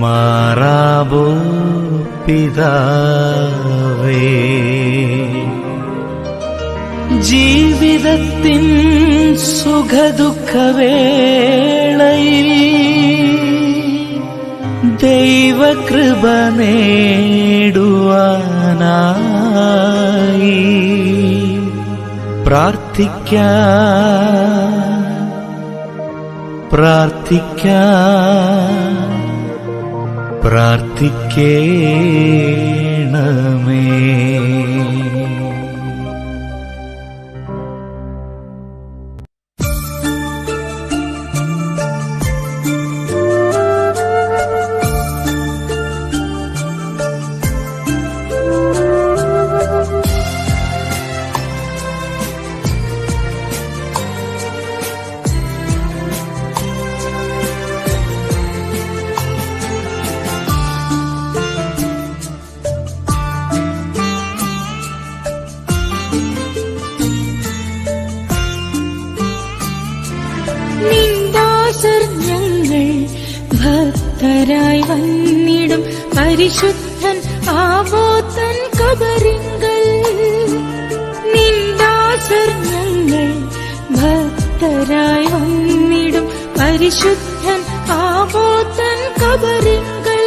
മാറാബോ പിതാവേ. ജീവിതത്തിൻ സുഖദുഃഖവേളയിൽ ദൈവകൃപ നേടുവാനായി പ്രാർത്ഥിക്കാം. പ്രാർത്ഥിക്കാം പ്രാർത്ഥിക്കേണമേ പരിശുദ്ധൻ ആവോത്തൻ കബറിങ്കൽ നിന്ദാസർ ഞങ്ങൾ ഭക്തരായി വന്നിടും. പരിശുദ്ധൻ ആവോത്തൻ കബറിങ്കൽ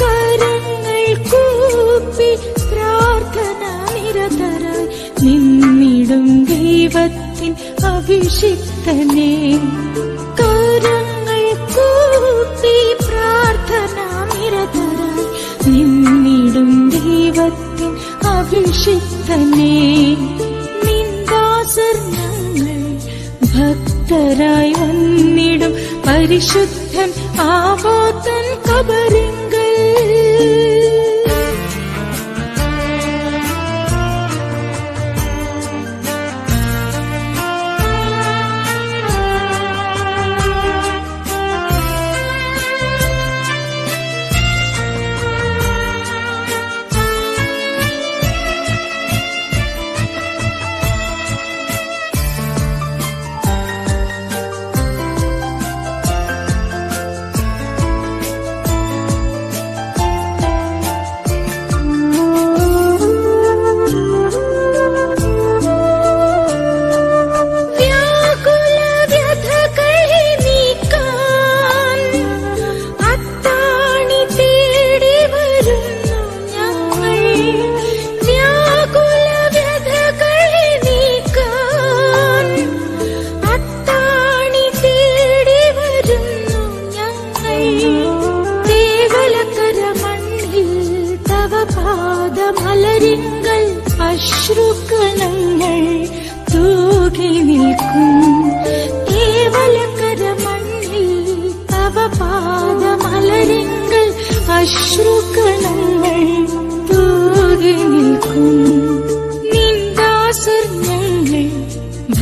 കരങ്ങൾ കൂപ്പി പ്രാർത്ഥന നിരതരായി നിന്നിടും ദൈവത്തിൻ അഭിഷിക്തനെ. കരങ്ങൾ കൂപ്പി പ്രാർത്ഥന നിരതരായി നിന്നിടും ദൈവത്തിൻ അഭിഷിക്തനെ. നിന്ദാസർ ഞങ്ങൾ ഭക്തരായി വന്നിടും. പരിശുദ്ധൻ ആവോത്തൻ കബറിങ്കൽ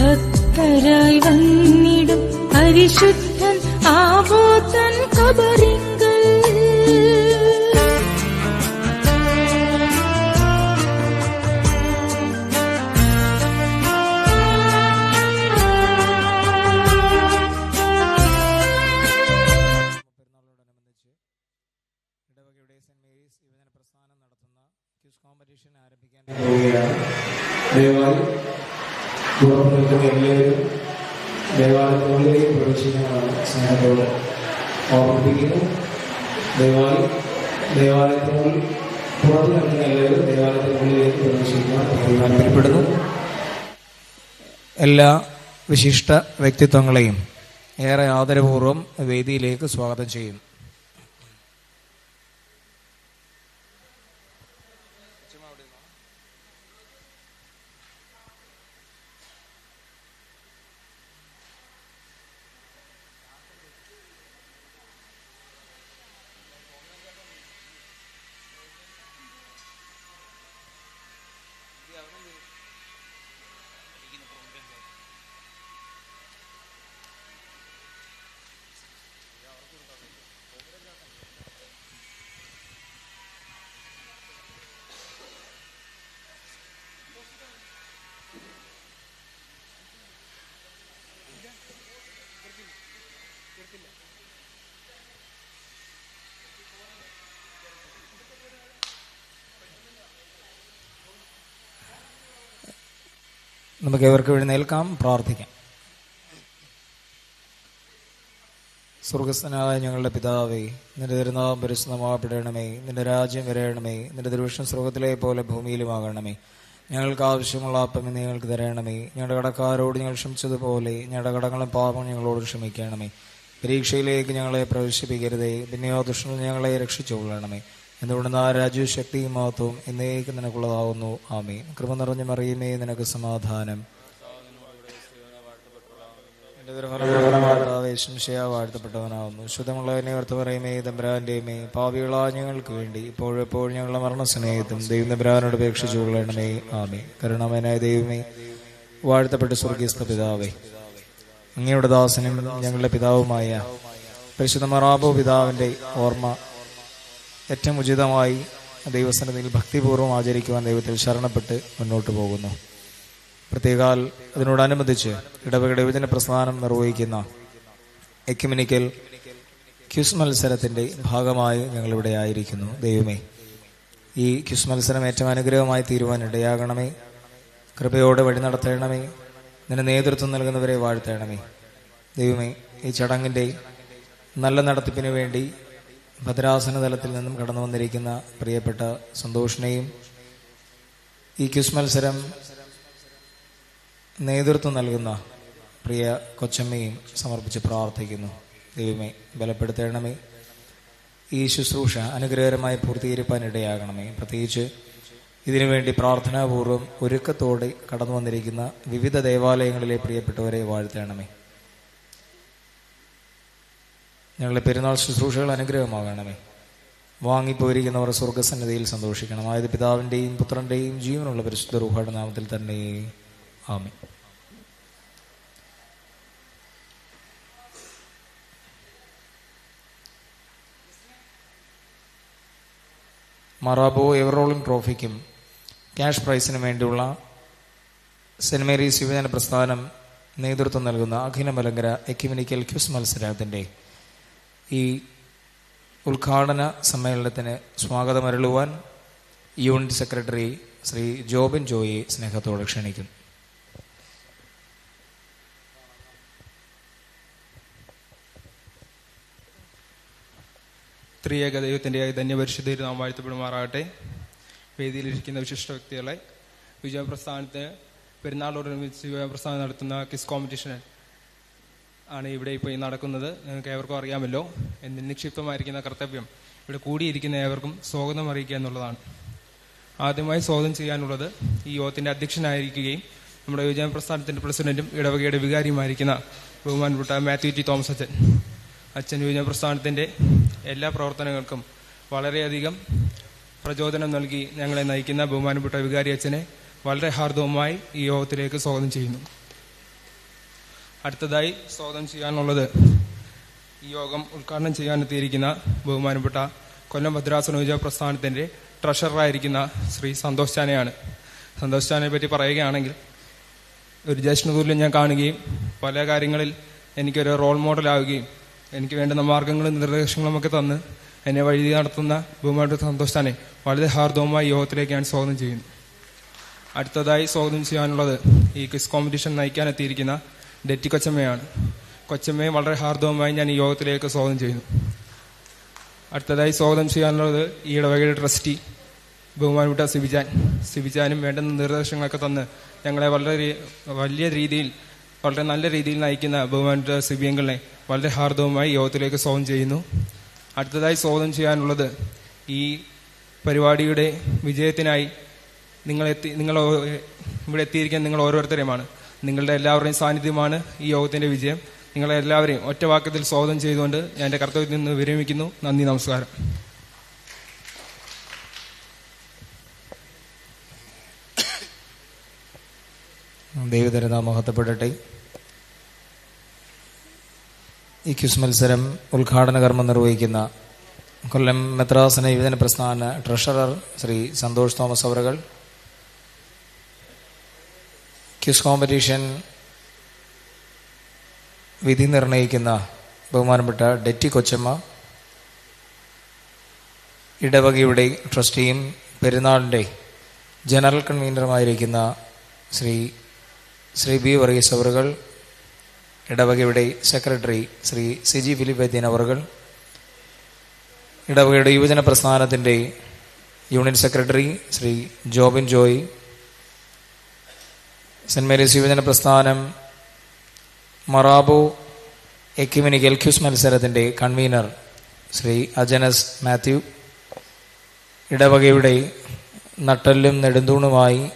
ഭക്തരായി വന്നിടും. പരിശുദ്ധൻ ആവോത്തൻ കബറിങ്കൽ എല്ലാ വിശിഷ്ട വ്യക്തിത്വങ്ങളെയും ഏറെ ആദരപൂർവം വേദിയിലേക്ക് സ്വാഗതം ചെയ്യുന്നു നമുക്ക് ഇവർക്ക് എഴുന്നേൽക്കാം പ്രാർത്ഥിക്കാം. സ്വർഗസ്ഥനായ ഞങ്ങളുടെ പിതാവേ നിന്റെ തിരുനാമം പരിശുദ്ധമാപ്പെടണമേ നിന്റെ രാജ്യം വരയണമേ നിന്റെ ദുരുഷം സ്വർഗത്തിലെ പോലെ ഭൂമിയിലുമാകണമേ. ഞങ്ങൾക്ക് ആവശ്യമുള്ള അപ്പം നിങ്ങൾക്ക് തരണമേ. ഞങ്ങളുടെ കടക്കാരോട് ഞങ്ങൾ ക്ഷമിച്ചതുപോലെ ഞങ്ങളുടെ കടങ്ങളും പാപം ഞങ്ങളോട് ക്ഷമിക്കണമേ. പരീക്ഷയിലേക്ക് ഞങ്ങളെ പ്രവേശിപ്പിക്കരുതേ പിന്നെയോ ദുഷ്ടങ്ങൾ ഞങ്ങളെ രക്ഷിച്ചുകൊള്ളണമേ. എന്തുകൊണ്ട് ആ രാജ്യവും ശക്തിയും മഹത്വവും എന്നേക്ക് നിനക്കുള്ളതാവുന്നു. ആമേ കൃപ നിറഞ്ഞ മറിയുമേ നിനക്ക് സമാധാനം. വാഴ്ത്തപ്പെട്ടവനാവുന്നു. ശുദ്ധമുള്ളവനെ ഓർത്ത് പറയുമേ തമ്പുരാന്റെയുമേ പാവികളാ ഞങ്ങൾക്ക് വേണ്ടി ഇപ്പോഴെപ്പോഴും ഞങ്ങളുടെ മരണസ്നേഹത്തും ദൈവം തമ്പുരാനോട് അപേക്ഷിച്ചു കൊള്ളണമേ. ആമേ കരുണാമേനായ ദൈവമേ വാഴ്ത്തപ്പെട്ട സ്വർഗീസ്ത പിതാവേ അങ്ങയുടെ ദാസനും ഞങ്ങളുടെ പിതാവുമായ പരിശുദ്ധ മറാബോ പിതാവിന്റെ ഓർമ്മ ഏറ്റവും ഉചിതമായി ദൈവസന്നിധിയിൽ ഭക്തിപൂർവം ആചരിക്കുവാൻ ദൈവത്തിൽ ശരണപ്പെട്ട് മുന്നോട്ട് പോകുന്നു. പ്രത്യേകാൽ അതിനോടനുബന്ധിച്ച് ഇടവകയുടെ വിജന പ്രസ്ഥാനം നിർവഹിക്കുന്ന എക്യുമിനിക്കൽ ക്യുസ് മത്സരത്തിന്റെ ഭാഗമായി ഞങ്ങളിവിടെ ആയിരിക്കുന്നു. ദൈവമേ ഈ ക്യുസ് മത്സരം ഏറ്റവും അനുഗ്രഹമായി തീരുവാൻ ഇടയാകണമേ. കൃപയോടെ വഴി നടത്തണമേ. നിന്റെ നേതൃത്വം നൽകുന്നവരെ വാഴ്ത്തണമേ. ദൈവമേ ഈ ചടങ്ങിന്റെ നല്ല നടത്തിപ്പിന് വേണ്ടി ഭദ്രാസന തലത്തിൽ നിന്നും കടന്നു വന്നിരിക്കുന്ന പ്രിയപ്പെട്ട സന്തോഷിനെയും ഈ ക്യുസ് മത്സരം നേതൃത്വം നൽകുന്ന പ്രിയ കൊച്ചമ്മയും സമർപ്പിച്ച് പ്രാർത്ഥിക്കുന്നു. ദൈവമേ ബലപ്പെടുത്തേണമേ. ഈ ശുശ്രൂഷ അനുഗ്രഹകരമായി പൂർത്തീകരിപ്പാൻ ഇടയാകണമേ പ്രത്യേകിച്ച് ഇതിനുവേണ്ടി പ്രാർത്ഥനാപൂർവം ഒരുക്കത്തോടെ കടന്നു വന്നിരിക്കുന്ന വിവിധ ദേവാലയങ്ങളിലെ പ്രിയപ്പെട്ടവരെ വാഴ്ത്തണമേ. ഞങ്ങളുടെ പെരുന്നാൾ ശുശ്രൂഷകൾ അനുഗ്രഹമാകണമേ. വാങ്ങിപ്പോയിരിക്കുന്നവർ സ്വർഗസന്നിധിയിൽ സന്തോഷിക്കണം. ആയത് പിതാവിന്റെയും പുത്രന്റെയും ജീവനുള്ള പരിശുദ്ധ റൂഹയുടെ നാമത്തിൽ തന്നെ ആമി മറാബോ എവറോളിംഗ് ട്രോഫിക്കും ക്യാഷ് പ്രൈസിനും വേണ്ടിയുള്ള സെന്റ് മേരീസ് യുവജന പ്രസ്ഥാനം നേതൃത്വം നൽകുന്ന അഖില മലങ്കര എക്യുമിനിക്കൽ ക്യൂസ് മത്സരത്തിന്റെ ഈ ഉദ്ഘാടന സമ്മേളനത്തിന് സ്വാഗതം അരുളുവാൻ യൂണിറ്റ് സെക്രട്ടറി ശ്രീ ജോബിൻ ജോയെ സ്നേഹത്തോടെ ക്ഷണിക്കുന്നു. ത്രിയേക ദൈവത്തിന്റെ ധന്യപരിശുദ്ധയിൽ നാം വാഴ്ത്തപ്പെടുമാറാകട്ടെ. വേദിയിലിരിക്കുന്ന വിശിഷ്ട വ്യക്തികളെ വിജയപ്രസ്ഥാനത്തിന് പെരുന്നാളോടനുബന്ധിച്ച് വിജയപ്രസ്ഥാനം നടത്തുന്ന കിസ് കോമ്പറ്റീഷൻ ആണ് ഇവിടെ ഇപ്പോൾ ഈ നടക്കുന്നത്. നിങ്ങൾക്ക് ഏവർക്കും അറിയാമല്ലോ. എന്ന് നിക്ഷിപ്തമായിരിക്കുന്ന കർത്തവ്യം. ഇവിടെ കൂടിയിരിക്കുന്ന ഏവർക്കും സ്വാഗതം അറിയിക്കുക എന്നുള്ളതാണ്. ആദ്യമായി സ്വാഗതം ചെയ്യാനുള്ളത് ഈ യോഗത്തിന്റെ അധ്യക്ഷനായിരിക്കുകയും നമ്മുടെ യുവജന പ്രസ്ഥാനത്തിന്റെ പ്രസിഡന്റും ഇടവകയുടെ വികാരിയുമായിരിക്കുന്ന ബഹുമാനപ്പെട്ട മാത്യു ടി തോമസ് അച്ഛൻ. അച്ഛൻ യുവജന പ്രസ്ഥാനത്തിന്റെ എല്ലാ പ്രവർത്തനങ്ങൾക്കും വളരെയധികം പ്രചോദനം നൽകി ഞങ്ങളെ നയിക്കുന്ന ബഹുമാനപ്പെട്ട വികാരി അച്ഛനെ വളരെ ഹാർദവുമായി ഈ യോഗത്തിലേക്ക് സ്വാഗതം ചെയ്യുന്നു. അടുത്തതായി സ്വാഗതം ചെയ്യാനുള്ളത് ഈ യോഗം ഉദ്ഘാടനം ചെയ്യാനെത്തിയിരിക്കുന്ന ബഹുമാനപ്പെട്ട കൊല്ലം ഭദ്രാസനോജ പ്രസ്ഥാനത്തിന്റെ ട്രഷററായിരിക്കുന്ന ശ്രീ സന്തോഷ് ചാനയാണ്. സന്തോഷ് ചാനയെ പറ്റി പറയുകയാണെങ്കിൽ ഒരു ജ്യേഷ്ഠതുല്യം ഞാൻ കാണുകയും പല കാര്യങ്ങളിൽ എനിക്കൊരു റോൾ മോഡൽ മോഡലാവുകയും എനിക്ക് വേണ്ടുന്ന മാർഗങ്ങളും നിർദ്ദേശങ്ങളും ഒക്കെ തന്ന് എന്നെ വഴി നടത്തുന്ന ബഹുമാനപ്പെട്ട സന്തോഷ് ചാനെ വളരെ ഹാർദവുമായി യോഗത്തിലേക്ക് ഞാൻ സ്വാഗതം ചെയ്യുന്നു. അടുത്തതായി സ്വാഗതം ചെയ്യാനുള്ളത് ഈ ക്വിസ് കോമ്പറ്റീഷൻ നയിക്കാനെത്തിയിരിക്കുന്ന ഡെറ്റി കൊച്ചമ്മയാണ്. കൊച്ചമ്മയെ വളരെ ഹാർദവമായി ഞാൻ ഈ യോഗത്തിലേക്ക് സ്വാഗതം ചെയ്യുന്നു. അടുത്തതായി സ്വാഗതം ചെയ്യാനുള്ളത് ഈ ഇടവകയുടെ ട്രസ്റ്റി ബഹുമാനപ്പെട്ട സിബിജാൻ. സിബിജാനും വേണ്ടുന്ന നിർദ്ദേശങ്ങളൊക്കെ തന്ന് ഞങ്ങളെ വളരെ വലിയ രീതിയിൽ വളരെ നല്ല രീതിയിൽ നയിക്കുന്ന ബഹുമാനപ്പെട്ട സിബിയങ്ങളെ വളരെ ഹാർദവുമായി യോഗത്തിലേക്ക് സ്വാഗതം ചെയ്യുന്നു. അടുത്തതായി സ്വാഗതം ചെയ്യാനുള്ളത് ഈ പരിപാടിയുടെ വിജയത്തിനായി നിങ്ങളെത്തി നിങ്ങൾ ഇവിടെ എത്തിയിരിക്കാൻ നിങ്ങൾ ഓരോരുത്തരെയുമാണ് നിങ്ങളുടെ എല്ലാവരുടെയും സാന്നിധ്യമാണ് ഈ യോഗത്തിന്റെ വിജയം. നിങ്ങളെ എല്ലാവരെയും ഒറ്റ വാക്കത്തിൽ സ്വാഗതം ചെയ്തുകൊണ്ട് ഞാൻ എന്റെ കർത്തവ്യത്തിൽ നിന്ന് വിരമിക്കുന്നു. നന്ദി നമസ്കാരം. ദൈവതരത മഹത്വപ്പെടട്ടെ. ഈ ക്യുസ് മത്സരം ഉദ്ഘാടന കർമ്മം നിർവഹിക്കുന്ന കൊല്ലം മെത്രാസന യുവജന പ്രസ്ഥാന ട്രഷറർ ശ്രീ സന്തോഷ് തോമസ് അവറുകൾ ക്വിസ് കോമ്പറ്റീഷൻ വിധി നിർണയിക്കുന്ന ബഹുമാനപ്പെട്ട ഡെറ്റി കൊച്ചമ്മ ഇടവകയുടെ ട്രസ്റ്റിയും പെരുന്നാളിന്റെ ജനറൽ കൺവീനറുമായിരിക്കുന്ന ശ്രീ ശ്രീ ബി വർഗീസ് അവറുകൾ ഇടവകയുടെ സെക്രട്ടറി ശ്രീ സിജി ഫിലിപ്പ് വൈദ്യൻ അവറുകൾ ഇടവകയുടെ യുവജന പ്രസ്ഥാനത്തിന്റെ union secretary Shri Jobin Joy Saint Mary's യുവജന പ്രസ്ഥാനം മറാബു എക്യുമിനി ക്യൂസ് മത്സരത്തിന്റെ കൺവീനർ ശ്രീ അജനസ് മാത്യു. ഇടവകയുടെ നട്ടല്ലും നെടുന്തൂണുമായി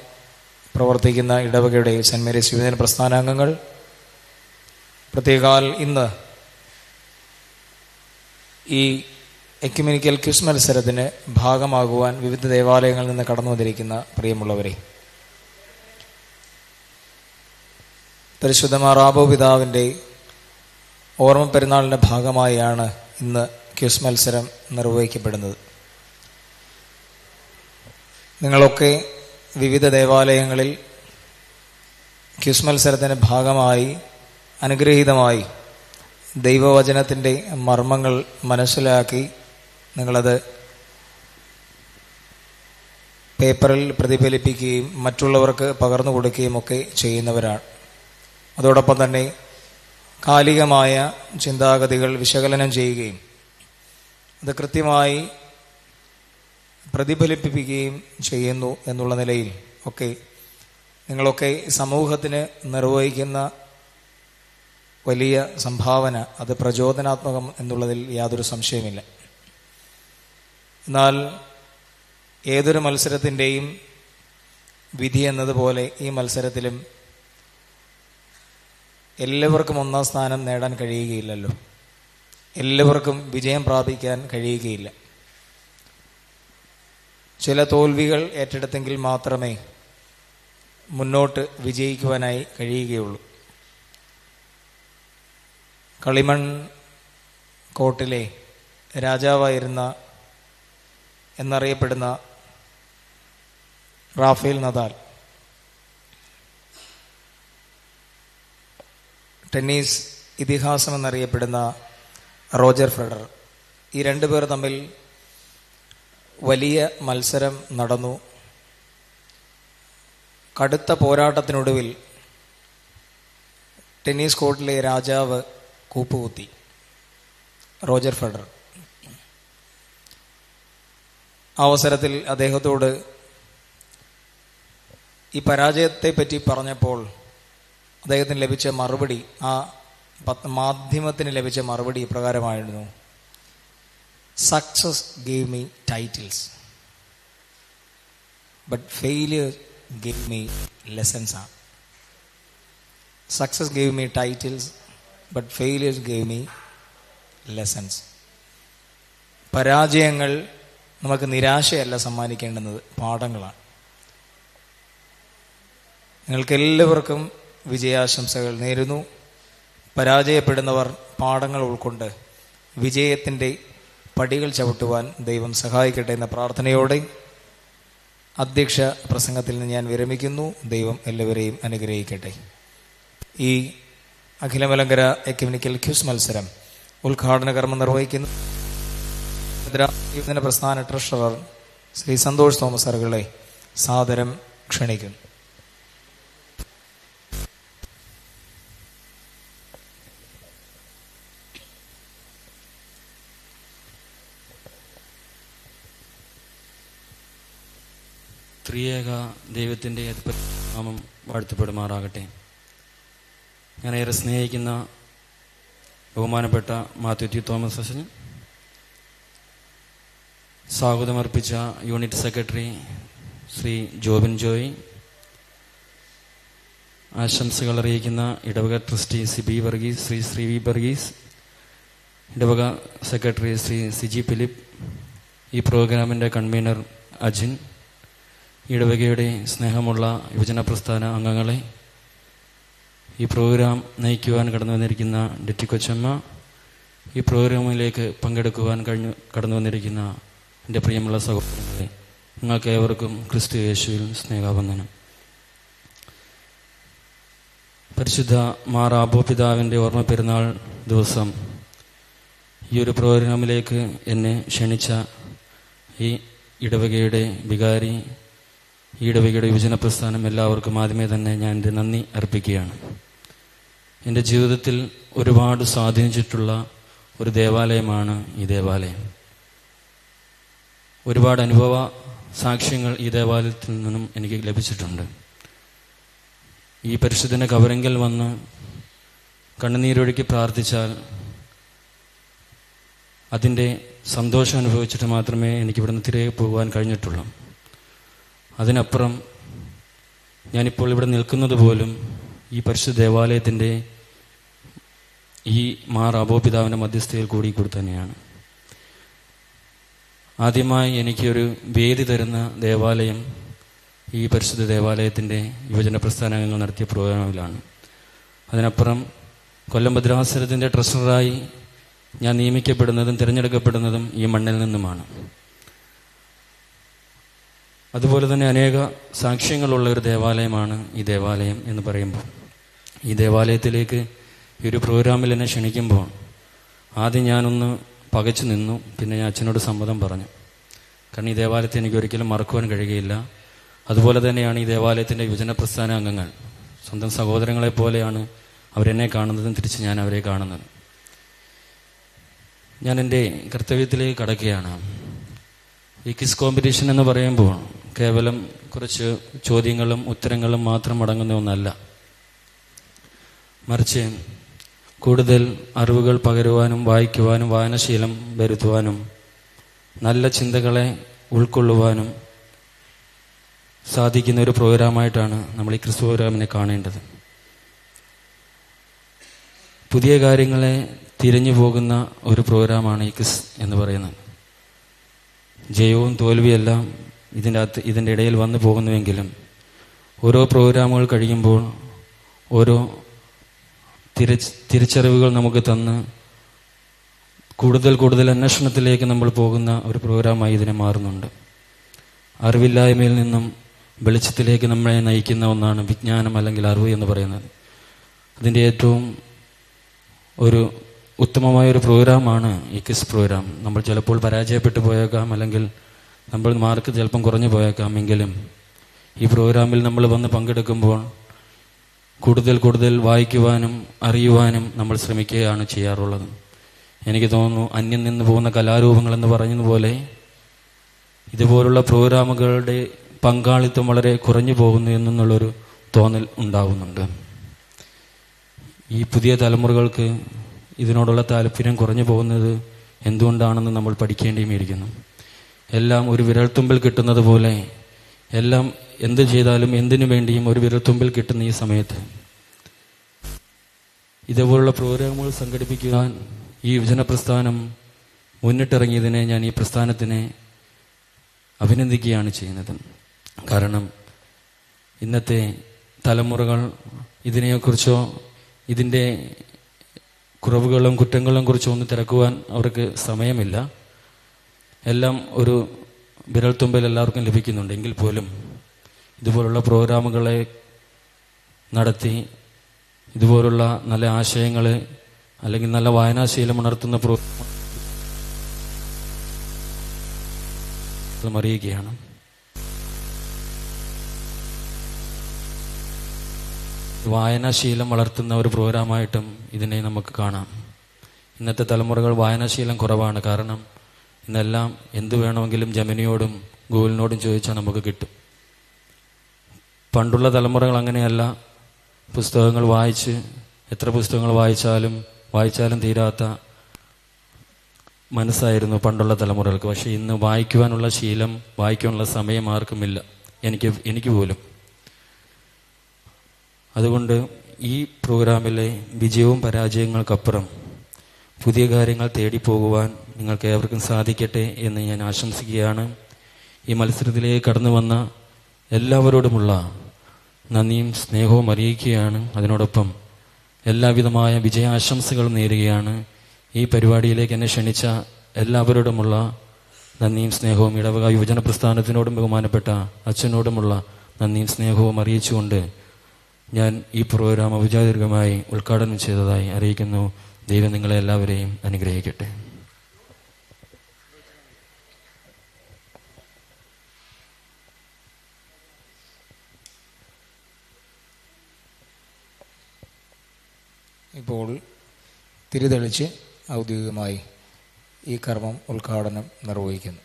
പ്രവർത്തിക്കുന്ന ഇടവകയുടെ സെന്റ് മേരീസ് യുവജന പ്രസ്ഥാനാംഗങ്ങൾ. പ്രത്യേകാൽ ഇന്ന് ഈ എക്യുമിനിക്കൽ ക്യുസ് മത്സരത്തിന് ഭാഗമാകുവാൻ വിവിധ ദേവാലയങ്ങളിൽ നിന്ന് കടന്നു വന്നിരിക്കുന്ന പ്രിയമുള്ളവരെ പരിശുദ്ധ മാറാബോ പിതാവിന്റെ ഓർമ്മ പെരുന്നാളിന്റെ ഭാഗമായാണ് ഇന്ന് ക്യൂസ് മത്സരം നിർവഹിക്കപ്പെടുന്നത്. നിങ്ങളൊക്കെ വിവിധ ദേവാലയങ്ങളിൽ ക്യൂസ് മത്സരത്തിന്റെ ഭാഗമായി അനുഗ്രഹീതമായി ദൈവവചനത്തിന്റെ മർമ്മങ്ങൾ മനസ്സിലാക്കി നിങ്ങളത് പേപ്പറിൽ പ്രതിഫലിപ്പിക്കുകയും മറ്റുള്ളവർക്ക് പകർന്നു കൊടുക്കുകയും ഒക്കെ ചെയ്യുന്നവരാണ്. അതോടൊപ്പം തന്നെ കാലികമായ ചിന്താഗതികൾ വിശകലനം ചെയ്യുകയും അത് കൃത്യമായി പ്രതിഫലിപ്പിക്കുകയും ചെയ്യുന്നു എന്നുള്ള നിലയിൽ ഒക്കെ നിങ്ങളൊക്കെ സമൂഹത്തിന് നിർവഹിക്കുന്ന വലിയ സംഭാവന അത് പ്രചോദനാത്മകം എന്നുള്ളതിൽ യാതൊരു സംശയമില്ല എന്നാൽ ഏതൊരു മത്സരത്തിന്റെയും വിധി എന്നതുപോലെ ഈ മത്സരത്തിലും എല്ലാവർക്കും ഒന്നാം സ്ഥാനം നേടാൻ കഴിയുകയില്ലല്ലോ. എല്ലാവർക്കും വിജയം പ്രാപിക്കാൻ കഴിയുകയില്ല. ചില തോൽവികൾ ഏറ്റെടുത്തെങ്കിൽ മാത്രമേ മുന്നോട്ട് വിജയിക്കുവാനായി കഴിയുകയുള്ളൂ. കളിമൺ കോട്ടിലെ രാജാവായിരുന്ന എന്നറിയപ്പെടുന്ന റാഫേൽ നദാൽ ടെന്നീസ് ഇതിഹാസം എന്നറിയപ്പെടുന്ന റോജർ ഫ്രഡർ ഈ രണ്ടു പേർ തമ്മിൽ വലിയ മത്സരം നടന്നു. കടുത്ത പോരാട്ടത്തിനൊടുവിൽ ടെന്നീസ് കോർട്ടിലെ രാജാവ് കൂപ്പുകുത്തി റോജർ ഫെഡർ അവസരത്തിൽ അദ്ദേഹത്തോട് ഈ പരാജയത്തെപ്പറ്റി പറഞ്ഞപ്പോൾ അദ്ദേഹത്തിന് ലഭിച്ച മറുപടി ആ മാധ്യമത്തിന് ലഭിച്ച മറുപടി ഇപ്രകാരമായിരുന്നു success gave me titles but failure gave me lessons ആണ് success gave me titles but failure gave me lessons പരാജയങ്ങൾ നമുക്ക് നിരാശയല്ല സമ്മാനിക്കേണ്ടുന്നത് പാഠങ്ങളാണ്. നിങ്ങൾക്കെല്ലാവർക്കും വിജയാശംസകൾ നേരുന്നു. പരാജയപ്പെടുന്നവർ പാഠങ്ങൾ ഉൾക്കൊണ്ട് വിജയത്തിന്റെ പടികൾ ചവിട്ടുവാൻ ദൈവം സഹായിക്കട്ടെ എന്ന പ്രാർത്ഥനയോടെ അധ്യക്ഷ പ്രസംഗത്തിൽ നിന്ന് ഞാൻ വിരമിക്കുന്നു. ദൈവം എല്ലാവരെയും അനുഗ്രഹിക്കട്ടെ. ഈ അഖിലമലങ്കര എക്യുമിനിക്കൽ ക്യൂസ് മത്സരം ഉദ്ഘാടന കർമ്മം നിർവഹിക്കുന്നു. പ്രസ്ഥാന ട്രഷറർ ശ്രീ സന്തോഷ് തോമസ് സാറുകളെ സാദരം ക്ഷണിക്കുന്നു. ത്രിയേക ദൈവത്തിന്റെ നാമം വാഴ്ത്തപ്പെടുമാറാകട്ടെ. ഞാനേറെ സ്നേഹിക്കുന്ന ബഹുമാനപ്പെട്ട മാത്യു ടി തോമസ് അച്ഛന് സ്വാഗതമർപ്പിച്ച യൂണിറ്റ് സെക്രട്ടറി ശ്രീ ജോബിൻ ജോയ്. ആശംസകൾ അറിയിക്കുന്ന ഇടവക trustee C B Varghese Shri Shri V Varghese. ഇടവക സെക്രട്ടറി ശ്രീ സിജി ഫിലിപ്പ്. ഈ പ്രോഗ്രാമിന്റെ കൺവീനർ അജിൻ. ഇടവകയുടെ സ്നേഹമുള്ള യുവജന പ്രസ്ഥാന അംഗങ്ങളെ ഈ പ്രോഗ്രാം നയിക്കുവാൻ കടന്നു വന്നിരിക്കുന്ന ഡെറ്റി കൊച്ചമ്മ ഈ പ്രോഗ്രാമിലേക്ക് പങ്കെടുക്കുവാൻ കഴിഞ്ഞു കടന്നു വന്നിരിക്കുന്ന എന്റെ പ്രിയമുള്ള സഹോദരങ്ങളെ നിങ്ങൾക്ക് ഏവർക്കും ക്രിസ്തു യേശുവിൽ സ്നേഹാബന്ധനം പരിശുദ്ധ മാറാബോ പിതാവിന്റെ ഓർമ്മ പെരുന്നാൾ ദിവസം ഈ ഒരു പ്രോഗ്രാമിലേക്ക് എന്നെ ക്ഷണിച്ച ഈ ഇടവകയുടെ വികാരി ഈ ഇടവകയുടെ യുവജന പ്രസ്ഥാനം എല്ലാവർക്കും ആദ്യമേ തന്നെ ഞാൻ എന്റെ നന്ദി അർപ്പിക്കുകയാണ്. എന്റെ ജീവിതത്തിൽ ഒരുപാട് സ്വാധീനിച്ചിട്ടുള്ള ഒരു ദേവാലയമാണ് ഈ ദേവാലയം. ഒരുപാട് അനുഭവ സാക്ഷ്യങ്ങൾ ഈ ദേവാലയത്തിൽ നിന്നും എനിക്ക് ലഭിച്ചിട്ടുണ്ട്. ഈ പരിശുദ്ധന്റെ കവരെങ്കിൽ വന്ന് കണ്ണുനീരൊഴുക്കി പ്രാർത്ഥിച്ചാൽ അതിന്റെ സന്തോഷം അനുഭവിച്ചിട്ട് മാത്രമേ എനിക്കിവിടുന്ന് തിരികെ പോകുവാൻ കഴിഞ്ഞിട്ടുള്ളൂ. അതിനപ്പുറം ഞാനിപ്പോൾ ഇവിടെ നിൽക്കുന്നത് പോലും ഈ പരിശുദ്ധ ദേവാലയത്തിന്റെ ഈ മാർ അബോപിതാവിന്റെ മധ്യസ്ഥയിൽ കൂടി കൂടി തന്നെയാണ്. ആദ്യമായി എനിക്കൊരു വേദി തരുന്ന ദേവാലയം ഈ പരിശുദ്ധ ദേവാലയത്തിന്റെ യുവജന പ്രസ്ഥാനങ്ങൾ നടത്തിയ പ്രോഗ്രാമിലാണ് അതിനപ്പുറം കൊല്ലം ഭദ്രാസനത്തിന്റെ ട്രഷററായി ഞാൻ നിയമിക്കപ്പെടുന്നതും തിരഞ്ഞെടുക്കപ്പെടുന്നതും ഈ മണ്ണിൽ നിന്നുമാണ്. അതുപോലെ തന്നെ അനേക സാക്ഷ്യങ്ങളുള്ള ഒരു ദേവാലയമാണ് ഈ ദേവാലയം എന്ന് പറയുമ്പോൾ. ഈ ദേവാലയത്തിലേക്ക് ഈ ഒരു പ്രോഗ്രാമിൽ എന്നെ ക്ഷണിക്കുമ്പോൾ ആദ്യം ഞാനൊന്ന് പകച്ചു നിന്നു. പിന്നെ ഞാൻ അച്ഛനോട് സമ്മതം പറഞ്ഞു. കാരണം ഈ ദേവാലയത്തെ എനിക്ക് ഒരിക്കലും മറക്കുവാൻ കഴിയുകയില്ല. അതുപോലെ തന്നെയാണ് ഈ ദേവാലയത്തിന്റെ യുവജന പ്രസ്ഥാന അംഗങ്ങൾ. സ്വന്തം സഹോദരങ്ങളെ പോലെയാണ് അവരെന്നെ കാണുന്നതും തിരിച്ച് ഞാൻ അവരെ കാണുന്നത്. ഞാൻ എന്റെ കർത്തവ്യത്തിലേക്ക് കടക്കുകയാണ്. ഈ കിസ് കോമ്പറ്റീഷൻ എന്ന് പറയുമ്പോൾ കേവലം കുറച്ച് ചോദ്യങ്ങളും ഉത്തരങ്ങളും മാത്രം അടങ്ങുന്ന ഒന്നല്ല. മറിച്ച് കൂടുതൽ അറിവുകൾ പകരുവാനും വായിക്കുവാനും വായനശീലം വരുത്തുവാനും നല്ല ചിന്തകളെ ഉൾക്കൊള്ളുവാനും സാധിക്കുന്ന ഒരു പ്രോഗ്രാമായിട്ടാണ് നമ്മൾ ഈ ക്രിസ്തു പ്രോഗ്രാമിനെ കാണേണ്ടത്. പുതിയ കാര്യങ്ങളെ തിരിഞ്ഞു പോകുന്ന ഒരു പ്രോഗ്രാമാണ് ഈ ക്രിസ് എന്ന് പറയുന്നത്. ജയവും തോൽവിയെല്ലാം ഇതിന്റെ അകത്ത് ഇതിന്റെ ഇടയിൽ വന്നു പോകുന്നുവെങ്കിലും ഓരോ പ്രോഗ്രാമുകൾ കഴിയുമ്പോൾ ഓരോ തിരിച്ച് തിരിച്ചറിവുകൾ നമുക്ക് തന്ന് കൂടുതൽ കൂടുതൽ അന്വേഷണത്തിലേക്ക് നമ്മൾ പോകുന്ന ഒരു പ്രോഗ്രാമായി ഇതിനെ മാറുന്നുണ്ട്. അറിവില്ലായ്മയിൽ നിന്നും വെളിച്ചത്തിലേക്ക് നമ്മളെ നയിക്കുന്ന ഒന്നാണ് വിജ്ഞാനം അല്ലെങ്കിൽ അറിവ് എന്ന് പറയുന്നത്. അതിന്റെ ഏറ്റവും ഒരു ഉത്തമമായ ഒരു പ്രോഗ്രാമാണ് ഈ കിസ് പ്രോഗ്രാം. നമ്മൾ ചിലപ്പോൾ പരാജയപ്പെട്ടു പോയേക്കാം അല്ലെങ്കിൽ നമ്മൾ മാർക്ക് ചിലപ്പം കുറഞ്ഞു പോയേക്കാമെങ്കിലും ഈ പ്രോഗ്രാമിൽ നമ്മൾ വന്ന് പങ്കെടുക്കുമ്പോൾ കൂടുതൽ കൂടുതൽ വായിക്കുവാനും അറിയുവാനും നമ്മൾ ശ്രമിക്കുകയാണ് ചെയ്യാറുള്ളത്. എനിക്ക് തോന്നുന്നു അന്യം നിന്ന് പോകുന്ന കലാരൂപങ്ങൾ എന്ന് പറഞ്ഞതുപോലെ ഇതുപോലുള്ള പ്രോഗ്രാമുകളുടെ പങ്കാളിത്തം വളരെ കുറഞ്ഞു പോകുന്നു എന്നുള്ളൊരു തോന്നൽ ഉണ്ടാവുന്നുണ്ട്. ഈ പുതിയ തലമുറകൾക്ക് ഇതിനോടുള്ള താല്പര്യം കുറഞ്ഞു പോകുന്നത് എന്തുകൊണ്ടാണെന്ന് നമ്മൾ പഠിക്കേണ്ടിയുമിരിക്കുന്നു. എല്ലാം ഒരു വിരൽത്തുമ്പിൽ കിട്ടുന്നത് പോലെ എല്ലാം എന്ത് ചെയ്താലും എന്തിനു വേണ്ടിയും ഒരു വിരൽത്തുമ്പിൽ കിട്ടുന്ന ഈ സമയത്ത്. ഇതുപോലുള്ള പ്രോഗ്രാമുകൾ സംഘടിപ്പിക്കുവാൻ ഈ യുവജന പ്രസ്ഥാനം മുന്നിട്ടിറങ്ങിയതിനെ ഞാൻ ഈ പ്രസ്ഥാനത്തിനെ അഭിനന്ദിക്കുകയാണ് ചെയ്യുന്നത്. കാരണം ഇന്നത്തെ തലമുറകൾ ഇതിനെക്കുറിച്ചോ ഇതിന്റെ കുറവുകളും കുറ്റങ്ങളും കുറിച്ചോ ഒന്നും തിരക്കുവാൻ അവർക്ക് സമയമില്ല. എല്ലാം ഒരു വിരൽത്തുമ്പിൽ എല്ലാവർക്കും ലഭിക്കുന്നുണ്ട്. എങ്കിൽ പോലും ഇതുപോലുള്ള പ്രോഗ്രാമുകളെ നടത്തി ഇതുപോലുള്ള നല്ല ആശയങ്ങൾ അല്ലെങ്കിൽ നല്ല വായനാശീലം ഉണർത്തുന്ന പ്രോ അറിയുകയാണ്. വായനാശീലം വളർത്തുന്ന ഒരു പ്രോഗ്രാമായിട്ടും ഇതിനെ നമുക്ക് കാണാം. ഇന്നത്തെ തലമുറകൾ വായനാശീലം കുറവാണ്. കാരണം ഇന്നെല്ലാം എന്തു വേണമെങ്കിലും ജമിനിയോടും ഗൂഗിളിനോടും ചോദിച്ചാൽ നമുക്ക് കിട്ടും. പണ്ടുള്ള തലമുറകൾ അങ്ങനെയല്ല. പുസ്തകങ്ങൾ വായിച്ച് എത്ര പുസ്തകങ്ങൾ വായിച്ചാലും വായിച്ചാലും തീരാത്ത മനസ്സായിരുന്നു പണ്ടുള്ള തലമുറകൾക്ക്. പക്ഷെ ഇന്ന് വായിക്കുവാനുള്ള ശീലം വായിക്കാനുള്ള സമയം ആർക്കുമില്ല എനിക്ക് എനിക്ക് പോലും. അതുകൊണ്ട് ഈ പ്രോഗ്രാമിലെ വിജയവും പരാജയങ്ങൾക്കപ്പുറം പുതിയ കാര്യങ്ങൾ തേടിപ്പോകുവാൻ നിങ്ങൾക്ക് ഏവർക്കും സാധിക്കട്ടെ എന്ന് ഞാൻ ആശംസിക്കുകയാണ്. ഈ മത്സരത്തിലേക്ക് കടന്നു വന്ന എല്ലാവരോടുമുള്ള നന്ദിയും സ്നേഹവും അറിയിക്കുകയാണ്. അതിനോടൊപ്പം എല്ലാവിധമായ വിജയാശംസകളും നേരുകയാണ്. ഈ പരിപാടിയിലേക്ക് എന്നെ ക്ഷണിച്ച എല്ലാവരോടുമുള്ള നന്ദിയും സ്നേഹവും ഇടവക യുവജന പ്രസ്ഥാനത്തിനോടും ബഹുമാനപ്പെട്ട അച്ഛനോടുമുള്ള നന്ദിയും സ്നേഹവും അറിയിച്ചുകൊണ്ട് ഞാൻ ഈ പ്രോഗ്രാം ഔപചാരികമായി ഉദ്ഘാടനം ചെയ്തതായി അറിയിക്കുന്നു. ദൈവം നിങ്ങളെ എല്ലാവരെയും അനുഗ്രഹിക്കട്ടെ. തിരിതെളിച്ച് ഔദ്യോഗികമായി ഈ കർമ്മം ഉദ്ഘാടനം നിർവഹിക്കുന്നു.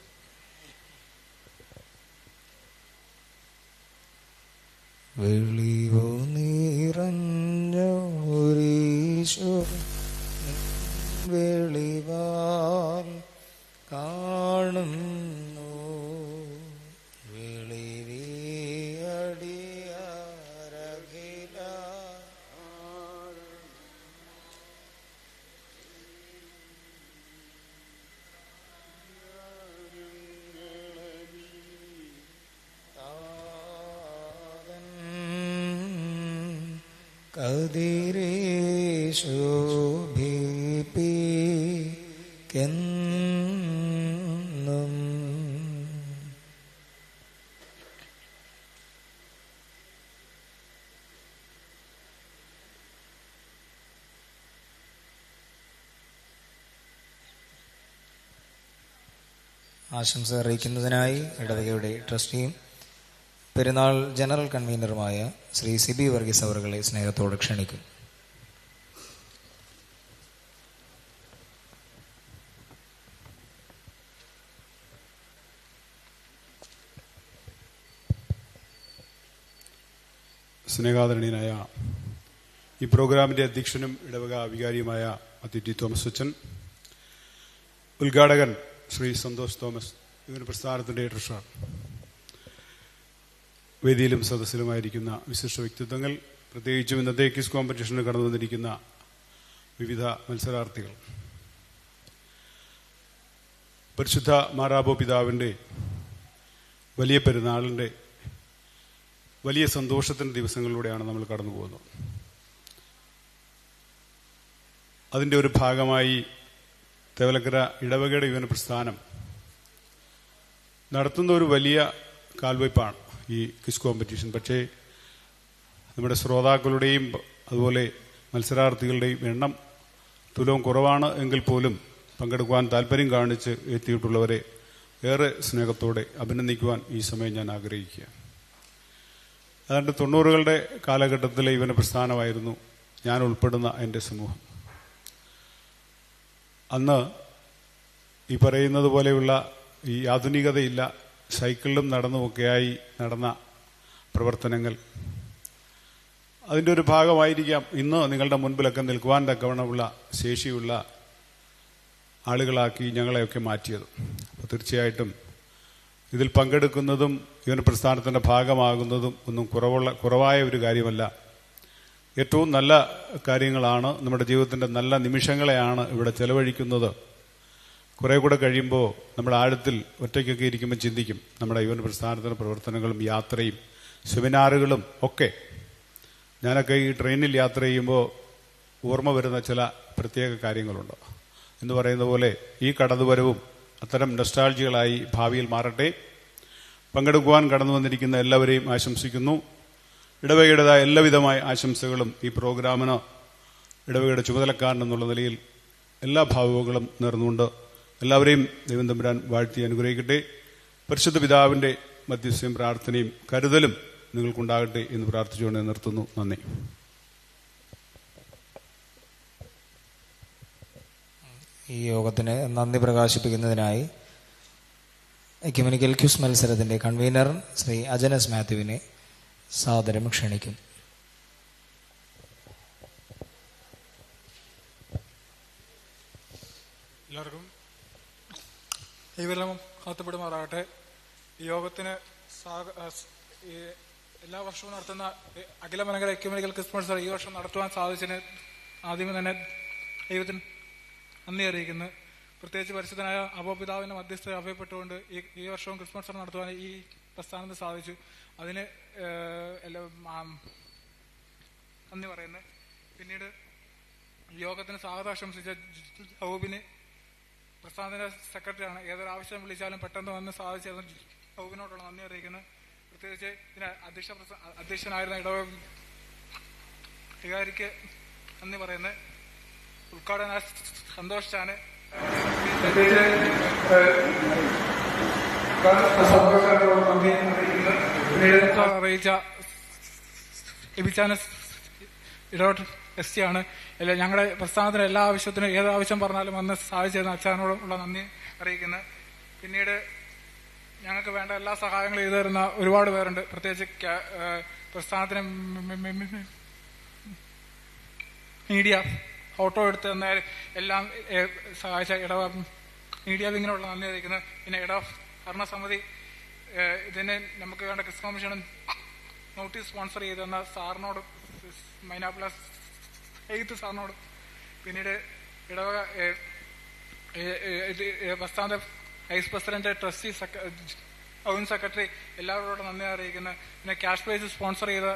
വെളിവോ നിറഞ്ഞോരീശോ വെളിവാൽ കാണുന്നു ആശംസ അറിയിക്കുന്നതിനായി ഇടവകയുടെ ട്രസ്റ്റിയും പെരുന്നാൾ ജനറൽ കൺവീനറുമായ ശ്രീ സിബി വർഗീസ് അവറുകളെ സ്നേഹത്തോടെ ക്ഷണിക്കും സ്നേഹാദരണീയനായ ഈ പ്രോഗ്രാമിന്റെ അധ്യക്ഷനും ഇടവക വികാരിയുമായ അതിഥി തോമസ് അച്ഛൻ ഉദ്ഘാടകൻ ശ്രീ സന്തോഷ് തോമസ് ഇവന് പ്രസ്ഥാനത്തിന്റെ ട്രഷറർ വേദിയിലും സദസ്സിലുമായിരിക്കുന്ന വിശിഷ്ട വ്യക്തിത്വങ്ങൾ പ്രത്യേകിച്ചും ഇന്നത്തെ ക്വിസ് കോമ്പറ്റീഷന് കടന്നു വന്നിരിക്കുന്ന വിവിധ മത്സരാർത്ഥികൾ. പരിശുദ്ധ മാറാബോ പിതാവിന്റെ വലിയ പെരുന്നാളിന്റെ വലിയ സന്തോഷത്തിന്റെ ദിവസങ്ങളിലൂടെയാണ് നമ്മൾ കടന്നു പോകുന്നത്. അതിന്റെ ഒരു ഭാഗമായി തേവലക്കര ഇടവകയുടെ യുവന പ്രസ്ഥാനം നടത്തുന്ന ഒരു വലിയ കാൽവയ്പാണ് ഈ ക്വിസ് കോമ്പറ്റീഷൻ. പക്ഷേ നമ്മുടെ ശ്രോതാക്കളുടെയും അതുപോലെ മത്സരാർത്ഥികളുടെയും എണ്ണം തുലവും കുറവാണ് എങ്കിൽ പോലും പങ്കെടുക്കുവാൻ താല്പര്യം കാണിച്ച് എത്തിയിട്ടുള്ളവരെ ഏറെ സ്നേഹത്തോടെ അഭിനന്ദിക്കുവാൻ ഈ സമയം ഞാൻ ആഗ്രഹിക്കുക. അതുകൊണ്ട് തൊണ്ണൂറുകളുടെ കാലഘട്ടത്തിലെ ഇവന പ്രസ്ഥാനമായിരുന്നു ഞാൻ ഉൾപ്പെടുന്ന എന്റെ സമൂഹം. അന്ന് ഈ പറയുന്നത് പോലെയുള്ള ഈ ആധുനികതയില്ല സൈക്കിളിലും നടന്നുമൊക്കെയായി നടന്ന പ്രവർത്തനങ്ങൾ. അതിന്റെ ഒരു ഭാഗമായിരിക്കാം ഇന്ന് നിങ്ങളുടെ മുൻപിലൊക്കെ നിൽക്കുവാൻ തക്കവണ്ണമുള്ള ശേഷിയുള്ള ആളുകളാക്കി ഞങ്ങളെയൊക്കെ മാറ്റിയത്. അപ്പോൾ തീർച്ചയായിട്ടും ഇതിൽ പങ്കെടുക്കുന്നതും യുവന പ്രസ്ഥാനത്തിന്റെ ഭാഗമാകുന്നതും ഒന്നും കുറവുള്ള കുറവായ ഒരു കാര്യമല്ല. ഏറ്റവും നല്ല കാര്യങ്ങളാണ് നമ്മുടെ ജീവിതത്തിന്റെ നല്ല നിമിഷങ്ങളെയാണ് ഇവിടെ ചെലവഴിക്കുന്നത്. കുറെ കൂടെ കഴിയുമ്പോൾ നമ്മൾ ആഴത്തിൽ ഒറ്റയ്ക്കൊക്കെ ഇരിക്കുമ്പോൾ ചിന്തിക്കും. നമ്മുടെ യുവന പ്രസ്ഥാനത്തിന് പ്രവർത്തനങ്ങളും യാത്രയും സെമിനാറുകളും ഒക്കെ. ഞാനൊക്കെ ഈ ട്രെയിനിൽ യാത്ര ചെയ്യുമ്പോൾ ഓർമ്മ വരുന്ന ചില പ്രത്യേക കാര്യങ്ങളുണ്ട്. എന്ന് പറയുന്ന പോലെ ഈ കടന്നുവരവും അത്തരം നെസ്റ്റാൾജികളായി ഭാവിയിൽ മാറട്ടെ. പങ്കെടുക്കുവാൻ കടന്നു വന്നിരിക്കുന്ന എല്ലാവരെയും ആശംസിക്കുന്നു. ഇടവകയുടേതായ എല്ലാവിധമായ ആശംസകളും ഈ പ്രോഗ്രാമിന് ഇടവകയുടെ ചുമതലക്കാരൻ എന്നുള്ള നിലയിൽ എല്ലാ ഭാവുകളും നേർന്നുകൊണ്ട് എല്ലാവരെയും ദൈവം തമ്പുരാൻ വാഴ്ത്തി അനുഗ്രഹിക്കട്ടെ. പരിശുദ്ധ പിതാവിന്റെ മധ്യസ്ഥയും പ്രാർത്ഥനയും കരുതലും നിങ്ങൾക്കുണ്ടാകട്ടെ എന്ന് പ്രാർത്ഥിച്ചുകൊണ്ട് ഞാൻ നിർത്തുന്നു. നന്ദി. ഈ യോഗത്തിന് നന്ദി പ്രകാശിപ്പിക്കുന്നതിനായി എക്യുമനിക്കൽ ക്യൂസ് മത്സരത്തിന്റെ കൺവീനർ ശ്രീ അജനസ് മാത്യുവിനെ സാദരം ക്ഷണിക്കും. എല്ലാവർക്കും കാത്തുപെടുമാറാകട്ടെ ഈ യോഗത്തിന് എല്ലാ വർഷവും നടത്തുന്ന അഖില മലങ്കര എക്യുമെനിക്കൽ ക്രിസ്മസ് ഈ വർഷം നടത്തുവാൻ സാധിച്ചതിന് ആദ്യമേ തന്നെ ദൈവത്തിന് നന്ദി അറിയിക്കുന്നു പ്രത്യേകിച്ച് പരിശുദ്ധനായ അപോപിതാവിന്റെ മധ്യസ്ഥ അഭയപ്പെട്ടുകൊണ്ട് ഈ ഈ വർഷവും ക്രിസ്മസ് നടത്തുവാൻ ഈ പ്രസ്ഥാനത്ത് സാധിച്ചു അതിന് നന്ദി പറയുന്നു പിന്നീട് യോഗത്തിന് സ്വാഗതം ആശംസിച്ച ജോബിന് പ്രസ്ഥാനത്തിന്റെ സെക്രട്ടറിയാണ്. ഏതൊരു ആവശ്യം വിളിച്ചാലും പെട്ടെന്ന് വന്ന് സാധിച്ചത് ജോബിനോടുള്ള നന്ദി അറിയിക്കുന്നു. പ്രത്യേകിച്ച് ഇതിന് അധ്യക്ഷ അധ്യക്ഷനായിരുന്ന ഇടവ വികാരിക്ക് നന്ദി പറയുന്നത് ഉദ്ഘാടന സന്തോഷിച്ചാണ്. അറിയിച്ച ലഭിച്ചാണ് ഇടപെട്ട് എസ് എല്ലാ ഞങ്ങളുടെ പ്രസ്ഥാനത്തിന് എല്ലാ ആവശ്യത്തിനും ഏത് ആവശ്യം പറഞ്ഞാലും വന്ന് സഹായിച്ചിരുന്ന അച്ഛനോടുള്ള നന്ദി അറിയിക്കുന്നത് പിന്നീട് ഞങ്ങൾക്ക് വേണ്ട എല്ലാ സഹായങ്ങളും ചെയ്തു തരുന്ന ഒരുപാട് പേരുണ്ട്. പ്രത്യേകിച്ച് പ്രസ്ഥാനത്തിന് മീഡിയ ഫോട്ടോ എടുത്ത് തന്നാൽ എല്ലാം സഹായിച്ച ഇടവ മീഡിയ വിങ്ങിനുള്ള നന്ദി അറിയിക്കുന്നത് പിന്നെ ഇടവ ഭരണസമിതി ഇതിനെ നമുക്ക് വേണ്ട ക്രിസ് കമ്മീഷനും നോട്ടീസ് സ്പോൺസർ ചെയ്തു തന്ന സാറിനോട് മൈനാപ്പിള എയ്ത്ത് സാറിനോട്. പിന്നീട് ഇടവക ഏഹ്, ഏഹ്, ഏഹ്, ഇത് ഏഹ്, പ്രസ്ഥാന വൈസ് പ്രസിഡന്റ് ട്രസ്റ്റി ഔൺ സെക്രട്ടറി എല്ലാവരോടും നന്ദി അറിയിക്കുന്നത് പിന്നെ ക്യാഷ് പ്രൈസ് സ്പോൺസർ ചെയ്ത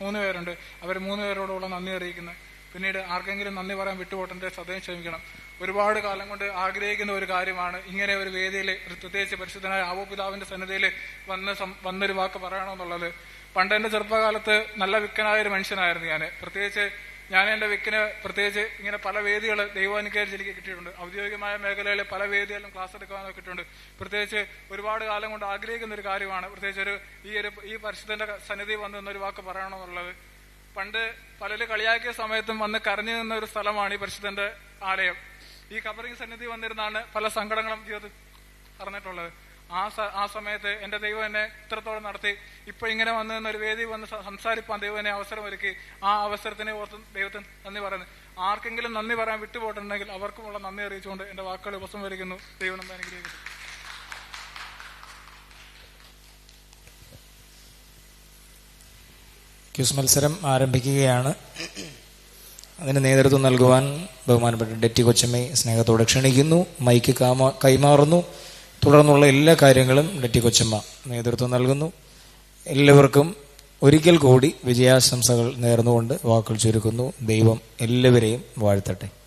മൂന്ന് പേരുണ്ട്. അവർ മൂന്ന് പേരോടുള്ള നന്ദി അറിയിക്കുന്നത് പിന്നീട് ആർക്കെങ്കിലും നന്ദി പറയാൻ വിട്ടുപോട്ടെ സദയം ക്ഷമിക്കണം. ഒരുപാട് കാലം കൊണ്ട് ആഗ്രഹിക്കുന്ന ഒരു കാര്യമാണ് ഇങ്ങനെ ഒരു വേദിയിൽ പ്രത്യേകിച്ച് പരിശുദ്ധനായ ആവോപിതാവിന്റെ സന്നിധിയിൽ വന്ന് വന്നൊരു വാക്ക് പറയണമെന്നുള്ളത്. പണ്ട് എന്റെ ചെറുപ്പകാലത്ത് നല്ല വിക്കനായ ഒരു മനുഷ്യനായിരുന്നു ഞാൻ പ്രത്യേകിച്ച് ഞാൻ എന്റെ വിക്കിന് പ്രത്യേകിച്ച് ഇങ്ങനെ പല വേദികൾ ദൈവാനുഗ്രഹിച്ച് എനിക്ക് കിട്ടിയിട്ടുണ്ട്. ഔദ്യോഗികമായ മേഖലയിൽ പല വേദികളിലും ക്ലാസ് എടുക്കാനൊക്കെ കിട്ടിയിട്ടുണ്ട്. പ്രത്യേകിച്ച് ഒരുപാട് കാലം കൊണ്ട് ആഗ്രഹിക്കുന്ന ഒരു കാര്യമാണ്. പ്രത്യേകിച്ച് ഒരു ഈ ഒരു ഈ പരിശുദ്ധന്റെ സന്നിധി വന്നു എന്നൊരു വാക്ക് പറയണമെന്നുള്ളത്. പണ്ട് പലര് കളിയാക്കിയ സമയത്തും വന്ന് കരഞ്ഞു നിന്ന ഒരു സ്ഥലമാണ് ഈ പരിശുദ്ധന്റെ ആലയം. ഈ കബറിംഗ് സന്നിധി വന്നിരുന്നാണ് പല സങ്കടങ്ങളും ജീവിതത്തിൽ പറഞ്ഞിട്ടുള്ളത്. ആ ആ സമയത്ത് എന്റെ ദൈവം എന്നെ ഇത്രത്തോളം നടത്തി. ഇപ്പൊ ഇങ്ങനെ വന്ന് എന്നൊരു വേദി വന്ന് സംസാരിപ്പാൻ ദൈവം എന്നെ അവസരമൊരുക്കി. ആ അവസരത്തിനെ ഓർത്ത് ദൈവത്തിന് നന്ദി പറയുന്നു. ആർക്കെങ്കിലും നന്ദി പറയാൻ വിട്ടുപോയിട്ടുണ്ടെങ്കിൽ അവർക്കുമുള്ള നന്ദി അറിയിച്ചുകൊണ്ട് എന്റെ വാക്കുകൾ ഉപസംഹരിക്കുന്നു ദൈവം എന്താ അനുഗ്രഹിക്കുന്നു ക്യൂസ് മത്സരം ആരംഭിക്കുകയാണ്. അതിന് നേതൃത്വം നൽകുവാൻ ബഹുമാനപ്പെട്ട ഡെറ്റി കൊച്ചമ്മയെ സ്നേഹത്തോടെ ക്ഷണിക്കുന്നു. മൈക്ക് കാമ- കൈമാറുന്നു. തുടർന്നുള്ള എല്ലാ കാര്യങ്ങളും ഡെറ്റി കൊച്ചമ്മ നേതൃത്വം നൽകുന്നു. എല്ലാവർക്കും ഒരിക്കൽ കൂടി വിജയാശംസകൾ നേർന്നുകൊണ്ട് വാക്കുകൾ ചുരുക്കുന്നു. ദൈവം എല്ലാവരെയും വാഴ്ത്തട്ടെ.